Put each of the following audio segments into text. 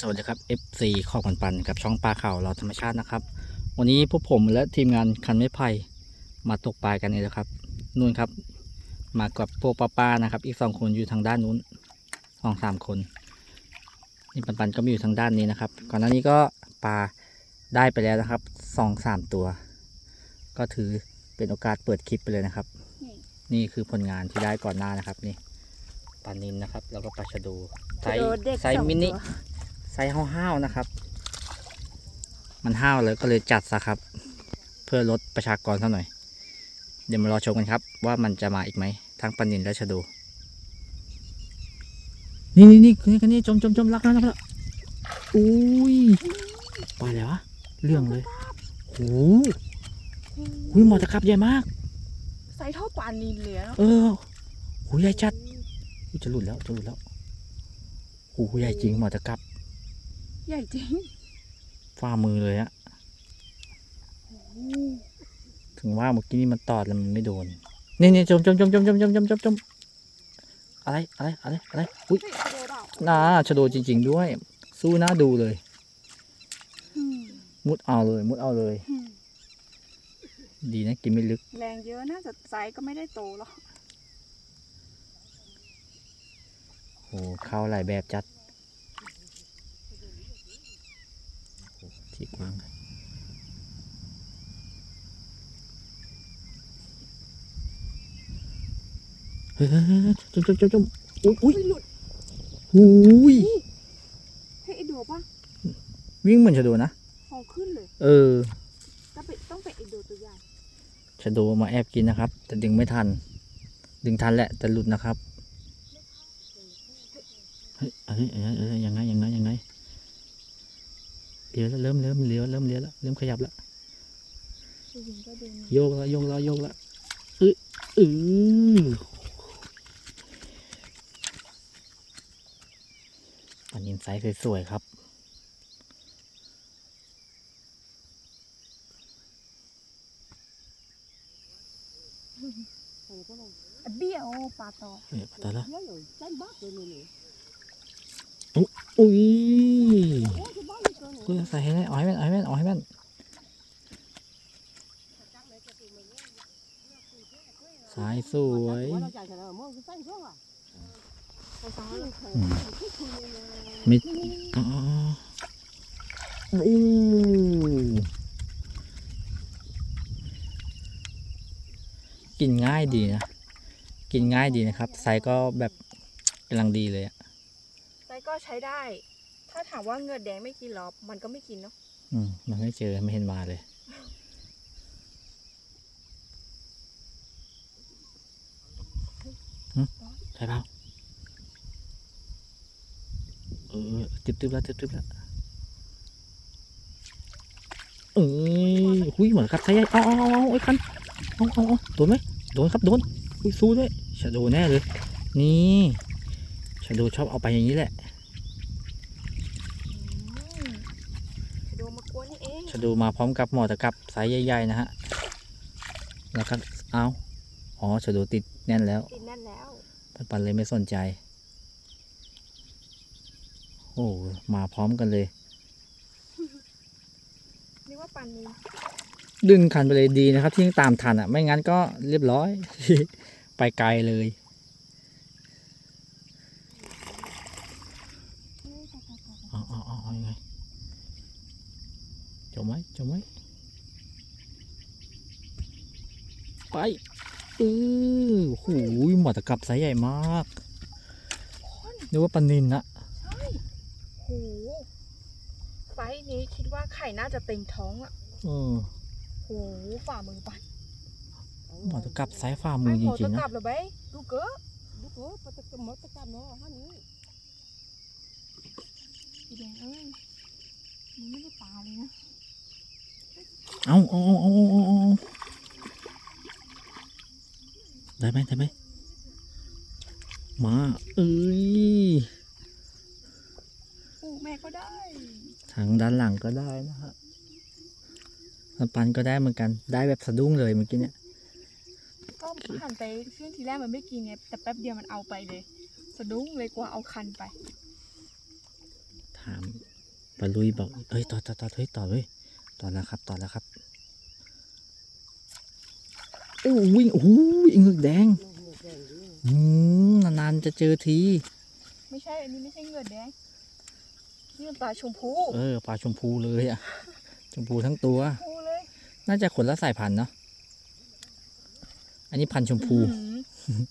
สวัสดีครับ FC ข้อปันปันกับช่องปลาข่าวเราธรรมชาตินะครับ วันนี้พวกผมและทีมงานคันไม้ไผ่มาตกปลากันนี่แหละครับนู่นครับ มากับพวกป้าๆนะครับ อีกสองคนอยู่ทางด้านนู้นสองสามคนนี่ปันปันก็มีอยู่ทางด้านนี้นะครับ ก่อนหน้านี้ก็ปลาได้ไปแล้วนะครับสองสามตัว ก็ถือเป็นโอกาสเปิดคลิปไปเลยนะครับ นี่คือผลงานที่ได้ก่อนหน้านะครับนี่ปลานินนะครับ แล้วก็ปลาชะโดูไซส์โดนเด็กไซส์สองมินิตัว ไซส์ห้าวๆนะครับ มันห้าวเลยก็เลยจัดซะครับ เพื่อลดประชากรเท่าหน่อย เดี๋ยวมารอชมกันครับ ว่ามันจะมาอีกไหมทั้งปลานินและชะโดูนี่นี่นี่นี่นี่จมจมจมรักแล้วรักแล้วอุ้ยปล่อยแล้ววะเรื่องเลยโอ้โหหุยหมอตะกับใหญ่มากไซส์เท่าปานนินเลยอะเออหูใหญ่จัดอุ๊ยจะหลุดแล้วจะหลุดแล้วหูใหญ่จริงหมอตะกับ ใหญ่จริงฝ่ามือเลยอะถึงว่าเมื่อกี้นี่มันตอดแล้วมันไม่โดน นี่นี่จมจมจมจมจมจมจมจมจมอะไรอะไรอะไรอะไรอุ้ยเฮ้ยโดนเปล่าน่าชะโดจริง ๆ ด้วย สู้น่าดูเลยอืมมุดเอาเลย มุดเอาเลยอืมดีนะกินไม่ลึก แรงเยอะน่าจะไซส์ก็ไม่ได้โตหรอกโอ้เข้าหลายแบบจัดโอ้ที่กว้าง เฮ้ยเฮ้ยเฮ้ยจมจมจมจมอุ้ยอุ้ยหลุดหูยให้ไอโดปะวิ่งเหมือนชะโดนะของขึ้นเลย เออต้องเป็นต้องเป็นไอโดตัวใหญ่ชะโดมาแอบกินนะครับ แต่ดึงไม่ทัน ดึงทันแหละแต่หลุดนะครับเฮ้ยเอ้ยเอ้ยเอ้ยยังไงยังไงยังไงเลี้ยวแล้วเริ่มเริ่มเลี้ยวเริ่มเลี้ยวแล้วเริ่มขยับแล้วตัวยิงเดินมาโยกแล้วโยกแล้วโยกแล้วอื้ออื้อ ไซส์สวยๆครับ เบี้ยวปลาตอเนี่ยปลาตอแล้วอุ้ยกูจใส่ให้แม่อ้อยแม่อ้อยแม่อ้อยแม่สายสวย Ủa, đâu chạy thằng nào mua cái xanh xuống à? ไซส์ซ้อน Cái เลย thằng- Ừ. thằng thích thôi nè nè. มิดอ๋ออู้กินง่ายดีนะ กินง่ายดีนะครับ ไซส์ก็แบบกำลังดีเลยอะไซส์ก็ใช้ได้ ถ้าถามว่าเงือกแดงไม่กินหรอ มันก็ไม่กินเนาะ อืม มันไม่เจอ ไม่เห็นมาเลยหึใช่เปล่าเออ ตึบตึบแล้วตึบตึบแล้วเอ้หุยเหมือนกับไซส์ใหญ่เอาเอาเอาเอาไอ้คันเอาเอาเอาโดนไหมโดนครับโดนหุยสู้ด้วยชาโดแน่เลย นี่ชาโดชอบเอาไปอย่างนี้แหละอืมไอโดมากวนี่เองชะดูมาพร้อมกับหมอตะกับไซส์ใหญ่ๆนะฮะแล้วก็เอาอ๋อชะดูติดแน่นแล้วติดแน่นแล้วปันปันเลยไม่สนใจ โอ้มาพร้อมกันเลย นึกว่าปานนินดึงคันไปเลยดีนะครับ ที่ยังตามทันอะ ไม่งั้นก็เรียบร้อย ไปไกลเลย เอาเอาเอาเอายังไงจมไหมจมไหมไปเออโอ้โหหมอตะกับไซส์ใหญ่มากนึกว่าปลานินนะ โหไซส์นี้ คิดว่าไข่น่าจะเต็มท้องอะเออโหฝ่ามือปันหมอตะกับไซส์ฝ่ามือจไหมริงๆจะนะกลับเหรอเบ้ดูเก้อ Đứa của, bà ta cầm mất tất cả nó, hả nhỉ? อีแดงเอ้ยมันไม่ได้ปลาเลยนะเอาเอาเอาเอาเอาเอาเอาได้ไหมได้ไหมมาเอ้ยอู้แม่ก็ได้ ทางด้านหลังก็ได้นะฮะปันปันก็ได้เหมือนกัน ได้แบบสะดุ้งเลยเมื่อกี้เนี่ย ก็หันไปช่วงทีแรกมันไม่กินไง แต่แป๊บเดียวมันเอาไปเลย สะดุ้งเลยกว่าเอาคันไป ถามปลาลุยบอก เฮ้ยต่อต่อต่อเฮ้ยต่อเลยต่อแล้วครับ ต่อแล้วครับโอ้วิ่งโอ้โหอิงเงือกแดง nó ngược đèn đi อืมนานๆจะเจอที ไม่ใช่ อันนี้ไม่ใช่เหงือกแดง นี่มันปลาชมพูเออปลาชมพูเลยอะชมพูทั้งตัว พูเลยน่าจะขนละสายพันธุ์เนาะอันนี้พันธุ์ชมพู อื้อหือ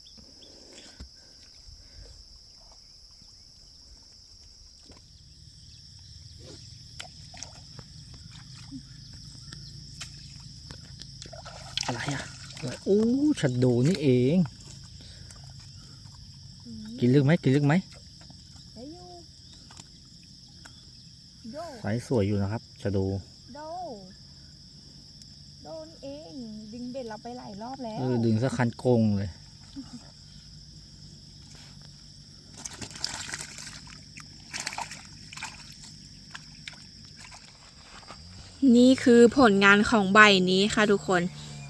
อะไรอะอะไรโอ้ชัดโดนี่เอง กินลึกไหมกินลึกไหม ได้อยู่ โดไซส์สวยอยู่นะครับชะโดโดโดนเองดึงเบ็ดเราไปหลายรอบแล้วเออดึงสักคันกงเลยนี่คือผลงานของใบนี้ค่ะทุกคน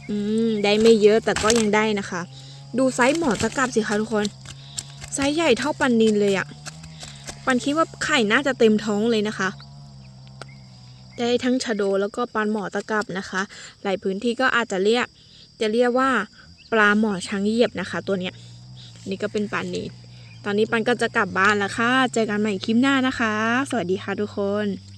อืม ได้ไม่เยอะแต่ก็ยังได้นะคะ ดูไซส์หมอตะกรับสิคะทุกคน ไซส์ใหญ่เท่าปันนินเลยอะปันคิดว่าไข่น่าจะเต็มท้องเลยนะคะ ได้ทั้งชะโดแล้วก็ปลาหมอตะกับนะคะ หลายพื้นที่ก็อาจจะเรียกจะเรียกว่าปลาหมอช้างเหยียบนะคะ ตัวเนี้ยนี่ก็เป็นปลานินตอนนี้ปันก็จะกลับบ้านแล้วค่ะ เจอกันใหม่คลิปหน้านะคะ สวัสดีค่ะทุกคน